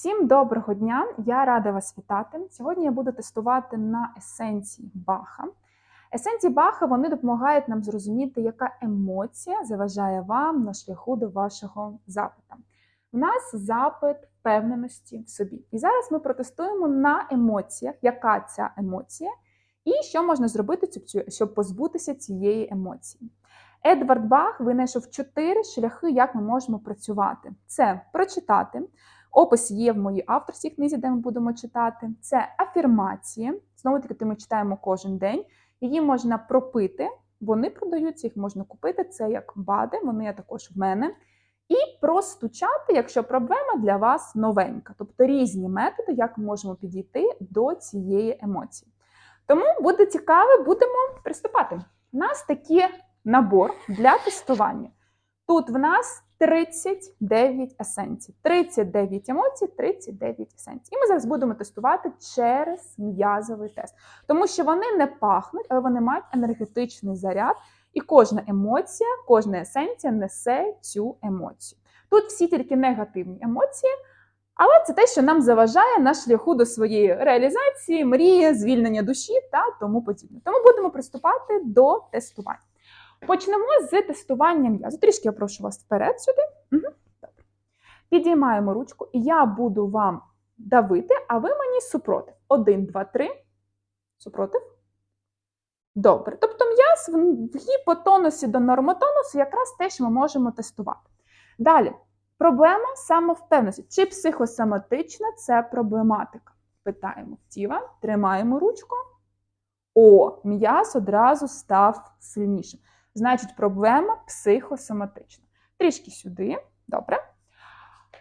Всім доброго дня! Я рада вас вітати. Сьогодні я буду тестувати на есенції Баха. Есенції Баха вони допомагають нам зрозуміти, яка емоція заважає вам на шляху до вашого запита. У нас запит впевненості в собі. І зараз ми протестуємо на емоціях, яка ця емоція, і що можна зробити, щоб позбутися цієї емоції. Едвард Бах винайшов чотири шляхи, як ми можемо працювати: це прочитати. Опис є в моїй авторській книзі, де ми будемо читати. Це афірмації. Знову таки, ми читаємо кожен день. Її можна пропити, вони продаються, їх можна купити. Це як бади, вони є також в мене. І простучати, якщо проблема для вас новенька. Тобто різні методи, як ми можемо підійти до цієї емоції. Тому буде цікаво, будемо приступати. У нас такий набор для тестування. Тут в нас 39 есенцій. 39 емоцій, 39 есенцій. І ми зараз будемо тестувати через м'язовий тест. Тому що вони не пахнуть, але вони мають енергетичний заряд. І кожна емоція, кожна есенція несе цю емоцію. Тут всі тільки негативні емоції, але це те, що нам заважає на шляху до своєї реалізації, мрії, звільнення душі та тому подібне. Тому будемо приступати до тестування. Почнемо з тестування м'язу. Трішки я прошу вас вперед сюди. Угу. Добре. Підіймаємо ручку, і я буду вам давити, а ви мені супротив. Один, два, три. Супротив. Добре. Тобто м'яз в гіпотонусі до нормотонусу якраз те, що ми можемо тестувати. Далі, проблема самовпевненості. Чи психосоматична це проблематика? Питаємо тіла, тримаємо ручку. О, м'яз одразу став сильнішим. Значить, проблема психосоматична. Трішки сюди, добре.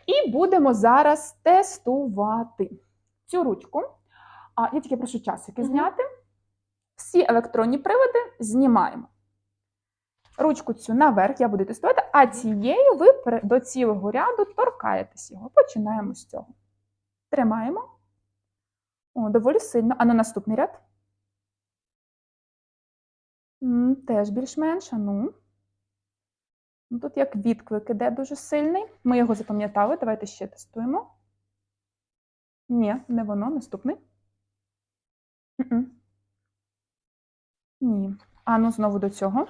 І будемо зараз тестувати цю ручку. А, Я тільки прошу часики зняти. Всі електронні приводи знімаємо. Ручку цю наверх я буду тестувати, а цією ви до цілого ряду торкаєтесь його. Починаємо з цього. Тримаємо. О, доволі сильно. А на наступний ряд. Теж більш-менш, ну. Тут як відклик іде дуже сильний. Ми його запам'ятали. Давайте ще тестуємо. Ні, не воно, наступний. Ні. А ну знову до цього.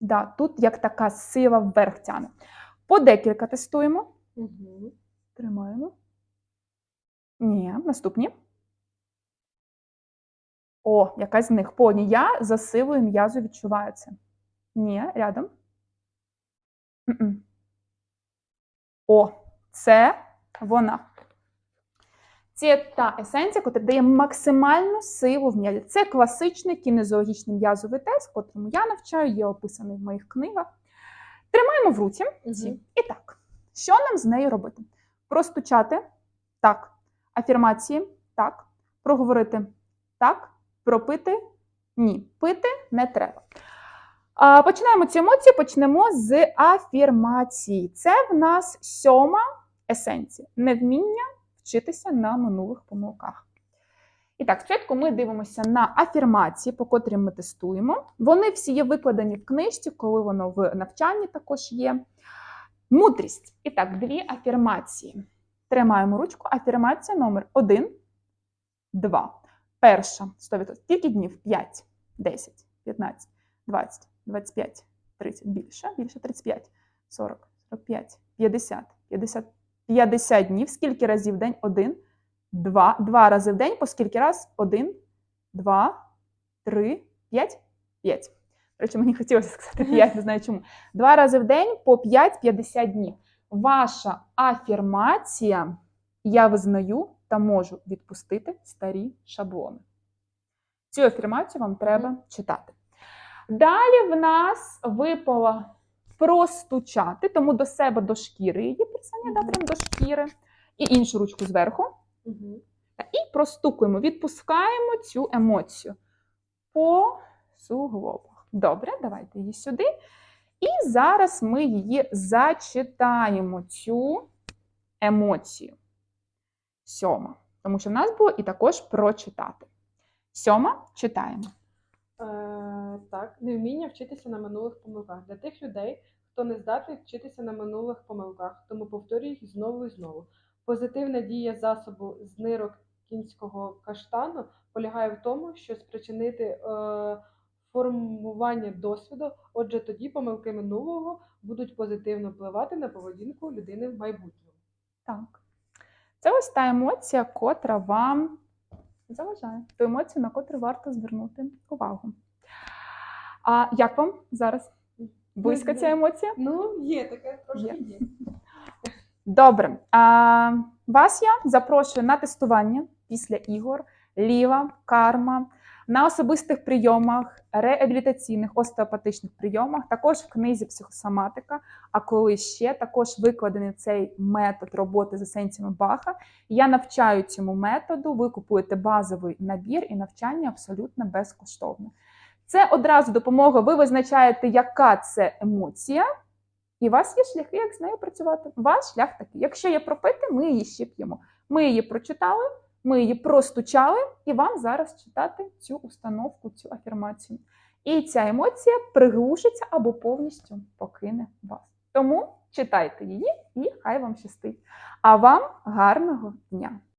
Да, Тут як така сила вверх тяне. По декілька тестуємо. Угу. Тримаємо. Ні, наступні. О, якась з них. По одній. Я за силою м'язу відчуваю це. Ні, рядом. Н -н. О, це вона. Це та есенція, яка дає максимальну силу в м'язі. Це класичний кінезіологічний м'язовий тест, котрому я навчаю, є описаний в моїх книгах. Тримаємо в руці. ці. Мгм. І так, що нам з нею робити? Простучати так. Афірмації так. Проговорити так. Пропити ні. Пити не треба. Починаємо ці емоції, почнемо з афірмації. Це в нас сьома есенція невміння вчитися на минулих помилках. І так, спочатку ми дивимося на афірмації, по котрим ми тестуємо. Вони всі є викладені в книжці, коли воно в навчанні також є. Мудрість. І так, дві афірмації. Тримаємо ручку. Афірмація номер 1, 2. Перша 100%. Скільки днів? 5, 10, 15, 20, 25, 30. Більше, більше 35, 40, 45, 50, 50, 50 днів. Скільки разів в день? Один, два. Два рази в день. По скільки раз? Один, два, три, п'ять, п'ять. До речі, мені хотілося сказати 5, не знаю чому. Два рази в день по 5-50 днів. Ваша афірмація я визнаю та можу відпустити старі шаблони. Цю афірмацію вам треба читати. Далі в нас випало простучати, тому до себе до шкіри її писання, да, прям до шкіри. І іншу ручку зверху. Угу. І простукуємо, відпускаємо цю емоцію по суглобах. Добре, давайте її сюди. І зараз ми її зачитаємо, цю емоцію. Сьома. Тому що в нас було і також прочитати. Сьома читаємо. Е, так, невміння вчитися на минулих помилках. Для тих людей, хто не здатний вчитися на минулих помилках, тому повторює їх знову і знову. Позитивна дія засобу з нирок кінського каштану полягає в тому, що спричинити е, формування досвіду, отже, тоді помилки минулого будуть позитивно впливати на поведінку людини в майбутньому. Так. Це ось та емоція, котра вам заважає. Ту емоцію, на котру варто звернути увагу. А як вам зараз? Близька ця емоція? Ну, є така трошки Є. Добре. А, вас я запрошую на тестування після ігор, ліва, карма, на особистих прийомах, реабілітаційних, остеопатичних прийомах, також в книзі психосоматика. А коли ще також викладений цей метод роботи з есенціями Баха, я навчаю цьому методу. Ви купуєте базовий набір і навчання абсолютно безкоштовне. Це одразу допомога. Ви визначаєте, яка це емоція. І у вас є шляхи, як з нею працювати. Ваш шлях такий. Якщо є пропити, ми її ще п'ємо. Ми її прочитали, ми її простучали, і вам зараз читати цю установку, цю афірмацію. І ця емоція приглушиться або повністю покине вас. Тому читайте її і хай вам щастить. А вам гарного дня!